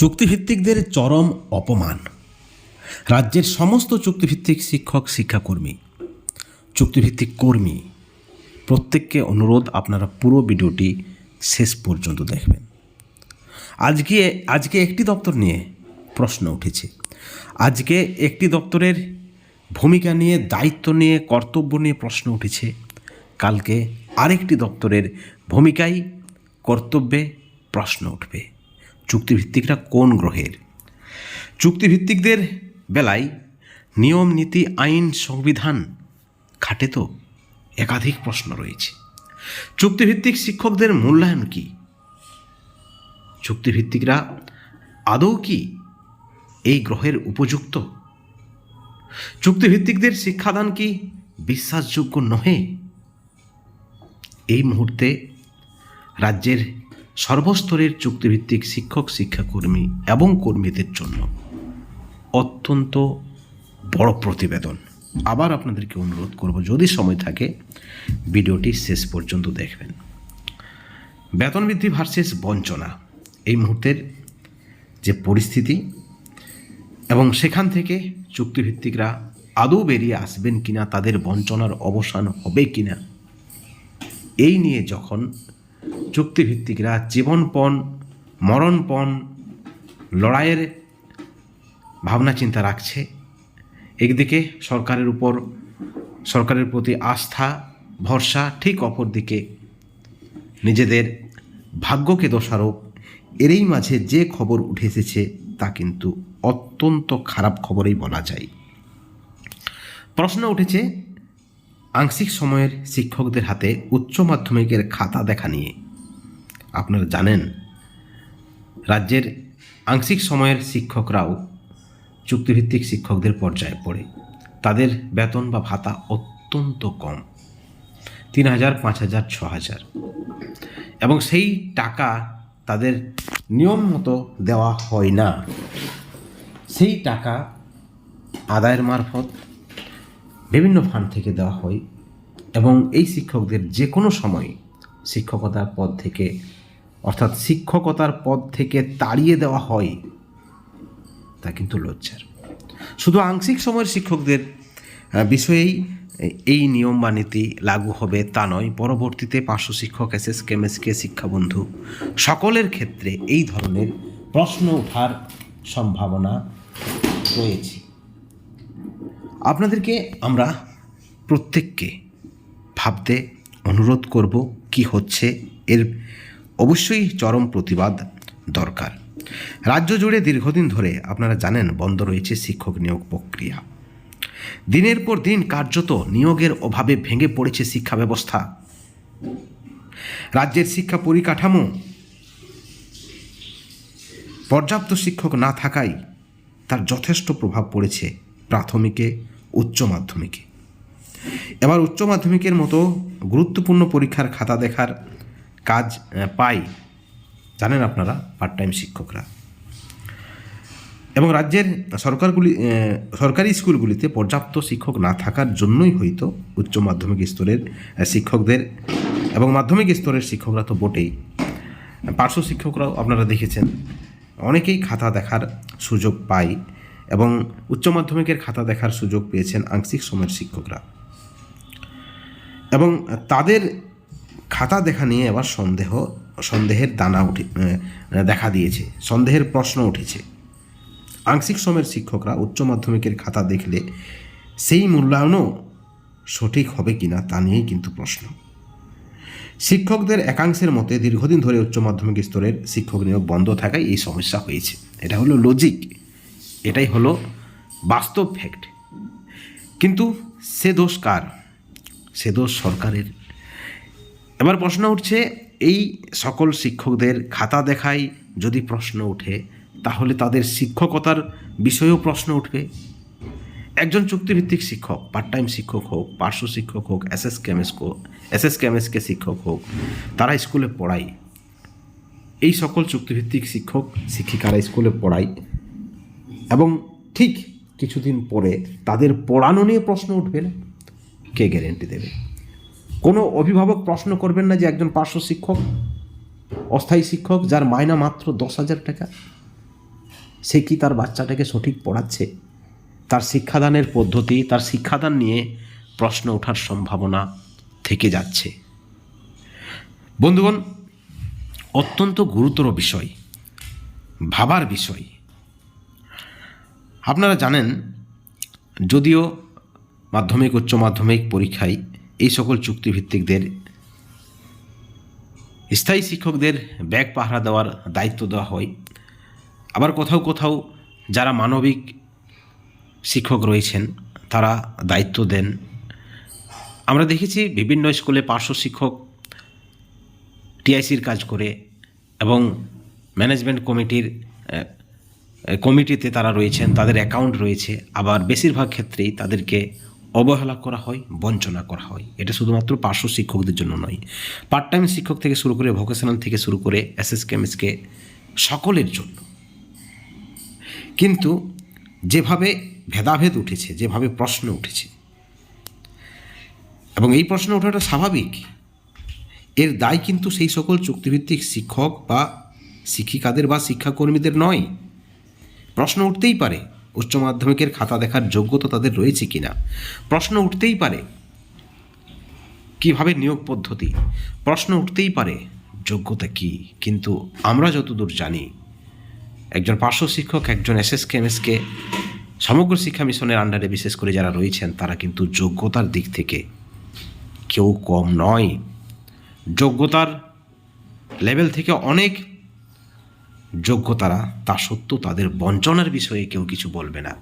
চুক্তিভিত্তিকদের চরম অপমান। রাজ্যের সমস্ত চুক্তিভিত্তিক শিক্ষক, শিক্ষাকর্মী, চুক্তিভিত্তিক কর্মী, প্রত্যেককে অনুরোধ আপনারা পুরো ভিডিওটি শেষ পর্যন্ত দেখবেন। আজকে আজকে একটি দপ্তর নিয়ে প্রশ্ন উঠেছে। আজকে একটি দপ্তরের ভূমিকা নিয়ে, দায়িত্ব নিয়ে, কর্তব্য নিয়ে প্রশ্ন উঠেছে। কালকে আরেকটি দপ্তরের ভূমিকায় কর্তব্যে প্রশ্ন উঠবে। চুক্তিভিত্তিকরা কোন গ্রহের? চুক্তিভিত্তিকদের বেলায় নিয়ম, নীতি, আইন, সংবিধান খাটে তো একাধিক প্রশ্ন রয়েছে। চুক্তিভিত্তিক শিক্ষকদের মূল্যায়ন কি? চুক্তিভিত্তিকরা আদৌ কি এই গ্রহের উপযুক্ত? চুক্তিভিত্তিকদের শিক্ষাদান কি বিশ্বাসযোগ্য নহে? এই মুহূর্তে রাজ্যের সর্বস্তরের চুক্তিভিত্তিক শিক্ষক, শিক্ষাকর্মী এবং কর্মীদের জন্য অত্যন্ত বড় প্রতিবেদন। আবার আপনাদেরকে অনুরোধ করব, যদি সময় থাকে, ভিডিওটি শেষ পর্যন্ত দেখবেন। বেতন বৃদ্ধি ভার্সেস বঞ্চনা, এই মুহূর্তের যে পরিস্থিতি এবং সেখান থেকে চুক্তিভিত্তিকরা আদৌ বেরিয়ে আসবেন কিনা, তাদের বঞ্চনার অবসান হবে কিনা, এই নিয়ে যখন চুক্তিভিত্তিকরা জীবনপণ, মরণপণ, লড়াইয়ের ভাবনা চিন্তা রাখছে। একদিকে সরকারের উপর, সরকারের প্রতি আস্থা, ভরসা, ঠিক অপর দিকে নিজেদের ভাগ্যকে দোষারোপ। এরই মাঝে যে খবর উঠে এসেছে তা কিন্তু অত্যন্ত খারাপ খবরেই বলা যায়। প্রশ্ন উঠেছে আংশিক সময়ের শিক্ষকদের হাতে উচ্চ মাধ্যমিকের খাতা দেখা নিয়ে। আপনারা জানেন, রাজ্যের আংশিক সময়ের শিক্ষকরাও চুক্তিভিত্তিক শিক্ষকদের পর্যায়ে পড়ে। তাদের বেতন বা ভাতা অত্যন্ত কম, তিন হাজার, পাঁচ হাজার, ছ হাজার। এবং সেই টাকা তাদের নিয়ম মতো দেওয়া হয় না। সেই টাকা আদায়ের মারফত বিভিন্ন ফান্ড থেকে দেওয়া হয় এবং এই শিক্ষকদের যে কোনো সময় শিক্ষকতার পদ থেকে, অর্থাৎ শিক্ষকতার পদ থেকে তাড়িয়ে দেওয়া হয়, তা কিন্তু লজ্জার। শুধু আংশিক সময়ের শিক্ষকদের বিষয়েই এই নিয়ম বা নীতি লাগু হবে তা নয়, পরবর্তীতে পার্শ্ব শিক্ষক, এস এস কেমএসকে শিক্ষাবন্ধু সকলের ক্ষেত্রে এই ধরনের প্রশ্ন ওঠার সম্ভাবনা রয়েছে। আপনাদেরকে আমরা প্রত্যেককে ভাবতে অনুরোধ করব কি হচ্ছে এর অবশ্যই চরম প্রতিবাদ দরকার। রাজ্য জুড়ে দীর্ঘদিন ধরে আপনারা জানেন বন্ধ রয়েছে শিক্ষক নিয়োগ প্রক্রিয়া। দিনের পর দিন কার্যত নিয়োগের অভাবে ভেঙে পড়েছে শিক্ষা ব্যবস্থা। রাজ্যের শিক্ষা পরিকাঠামো। পর্যাপ্ত শিক্ষক না থাকায় তার যথেষ্ট প্রভাব পড়েছে প্রাথমিকে, উচ্চ মাধ্যমিকে। এবার উচ্চ মাধ্যমিকের মতো গুরুত্বপূর্ণ পরীক্ষার খাতা দেখার কাজ পাই জানেন আপনারা পার্ট টাইম শিক্ষকরা। এবং রাজ্যের সরকারগুলি সরকারি স্কুলগুলিতে পর্যাপ্ত শিক্ষক না থাকার জন্যই হয়তো উচ্চ মাধ্যমিক স্তরের শিক্ষকদের এবং মাধ্যমিক স্তরের শিক্ষকরা তো বটেই। পার্শ্ব শিক্ষকরাও আপনারা দেখেছেন, অনেকেই খাতা দেখার সুযোগ পায়। এবং উচ্চ মাধ্যমিকের খাতা দেখার সুযোগ পেয়েছেন আংশিক সময়ের শিক্ষকরা। এবং তাদের খাতা দেখা নিয়ে এবার সন্দেহ, সন্দেহের দানা উঠে দেখা দিয়েছে, সন্দেহের প্রশ্ন উঠেছে। আংশিক সময়ের শিক্ষকরা উচ্চ মাধ্যমিকের খাতা দেখলে সেই মূল্যায়নও সঠিক হবে কিনা তা নিয়েই কিন্তু প্রশ্ন। শিক্ষকদের একাংশের মতে দীর্ঘদিন ধরে উচ্চ মাধ্যমিক স্তরের শিক্ষক নিয়োগ বন্ধ থাকায় এই সমস্যা হয়েছে। এটা হলো লজিক এটাই হলো বাস্তব ফ্যাক্ট কিন্তু সে দোষ কার? সে দোষ সরকারের। এবার প্রশ্ন উঠছে, এই সকল শিক্ষকদের খাতা দেখায় যদি প্রশ্ন ওঠে, তাহলে তাদের শিক্ষকতার বিষয়েও প্রশ্ন উঠবে। একজন চুক্তিভিত্তিক শিক্ষক পার্ট টাইম শিক্ষক হোক, পার্শ্ব শিক্ষক হোক S S KMS S S কেমএসকে শিক্ষক হোক, তারা স্কুলে পড়ায়। এই সকল চুক্তিভিত্তিক শিক্ষক, শিক্ষিকারা স্কুলে পড়ায়। এবং ঠিক কিছুদিন পরে তাদের পড়ানো নিয়ে প্রশ্ন উঠবে না কে গ্যারেন্টি দেবে? কোনো অভিভাবক প্রশ্ন করবেন না যে একজন পার্শ্ব শিক্ষক, অস্থায়ী শিক্ষক, যার মায়না মাত্র দশ হাজার টাকা, সে কি তার বাচ্চাটাকে সঠিক পড়াচ্ছে? তার শিক্ষাদানের পদ্ধতি, তার শিক্ষাদান নিয়ে প্রশ্ন ওঠার সম্ভাবনা থেকে যাচ্ছে। বন্ধুগণ, অত্যন্ত গুরুতর বিষয়, ভাবার বিষয় আপনারা জানেন, যদিও মাধ্যমিক, উচ্চ মাধ্যমিক পরীক্ষায় এই সকল চুক্তিভিত্তিকদের, স্থায়ী শিক্ষকদের ব্যাগ পাহারা দেওয়ার দায়িত্ব দেওয়া হয়। আবার কোথাও কোথাও যারা মানবিক শিক্ষক রয়েছেন, তারা দায়িত্ব দেন। আমরা দেখেছি বিভিন্ন স্কুলে পার্শ্ব শিক্ষক টিআইসির কাজ করে এবং ম্যানেজমেন্ট কমিটির কমিটিতে তারা রয়েছেন, তাদের অ্যাকাউন্ট রয়েছে। আবার বেশিরভাগ ক্ষেত্রেই তাদেরকে অবহেলা করা হয়, বঞ্চনা করা হয়। এটা শুধুমাত্র পার্শ্ব শিক্ষকদের জন্য নয়। পার্ট টাইম শিক্ষক থেকে শুরু করে ভোকেশনাল থেকে শুরু করে এমএসকে সকলের জন্য। কিন্তু যেভাবে ভেদাভেদ উঠেছে, যেভাবে প্রশ্ন উঠেছে, এবং এই প্রশ্ন ওঠাটা স্বাভাবিক, এর দায় কিন্তু সেই সকল চুক্তিভিত্তিক শিক্ষক বা শিক্ষিকাদের বা শিক্ষাকর্মীদের নয়। প্রশ্ন উঠতেই পারে, উচ্চ মাধ্যমিকের খাতা দেখার যোগ্যতা তাদের রয়েছে কিনা প্রশ্ন উঠতেই পারে, কীভাবে নিয়োগ পদ্ধতি। প্রশ্ন উঠতেই পারে, যোগ্যতা কি, কিন্তু আমরা যতদূর জানি, একজন পার্শ্ব শিক্ষক, একজন এসএসকে, এমএসকে, সমগ্র শিক্ষা মিশনের আন্ডারে বিশেষ করে যারা রয়েছেন, তারা কিন্তু যোগ্যতার দিক থেকে কেউ কম নয়। যোগ্যতার লেভেল থেকে অনেক যোগ্যতারা, তা সত্ত্বেও তাদের বঞ্চনার বিষয়ে কেউ কিছু বলবে না।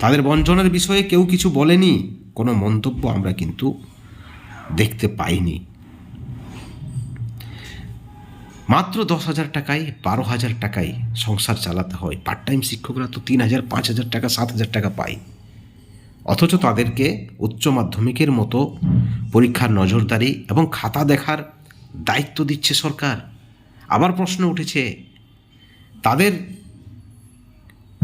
তাদের বঞ্চনার বিষয়ে কেউ কিছু বলেনি, কোনো মন্তব্য আমরা কিন্তু দেখতে পাইনি। মাত্র দশ হাজার টাকায়, বারো হাজার টাকায় সংসার চালাতে হয়। পার্ট টাইম শিক্ষকরা তো তিন হাজার, পাঁচ হাজার টাকা, সাত হাজার টাকা পায়। অথচ তাদেরকে উচ্চ মাধ্যমিকের মতো পরীক্ষার নজরদারি এবং খাতা দেখার দায়িত্ব দিচ্ছে সরকার। আবার প্রশ্ন উঠেছে, তাদের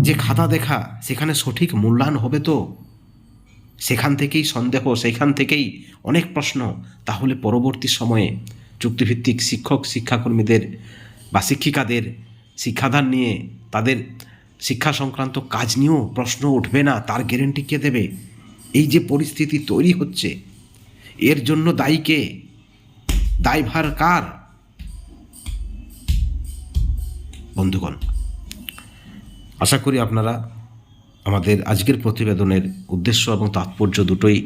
যে খাতা দেখা, সেখানে সঠিক মূল্যায়ন হবে তো? সেখান থেকেই সন্দেহ, সেখান থেকেই অনেক প্রশ্ন। তাহলে পরবর্তী সময়ে চুক্তিভিত্তিক শিক্ষক, শিক্ষাকর্মীদের বা শিক্ষিকাদের শিক্ষাদান নিয়ে তাদের শিক্ষা সংক্রান্ত কাজ নিয়েও প্রশ্ন উঠবে না, তার গ্যারেন্টি কে দেবে? এই যে পরিস্থিতি তৈরি হচ্ছে, এর জন্য দায়ী কে? দায়ভার কার? বন্ধুগণ, আশা করি আপনারা আমাদের আজকের প্রতিবেদনের উদ্দেশ্য এবং তাৎপর্য দুটোই,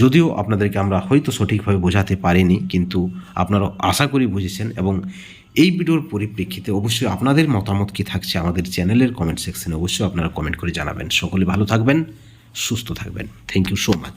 যদিও আপনাদেরকে আমরা হয়তো সঠিকভাবে বোঝাতে পারিনি, কিন্তু আপনারা আশা করি বুঝেছেন এবং এই ভিডিওর পরিপ্রেক্ষিতে অবশ্যই আপনাদের মতামত কী থাকছে আমাদের চ্যানেলের কমেন্ট সেকশনে অবশ্যই আপনারা কমেন্ট করে জানাবেন। সকলে ভালো থাকবেন, সুস্থ থাকবেন। Thank you so much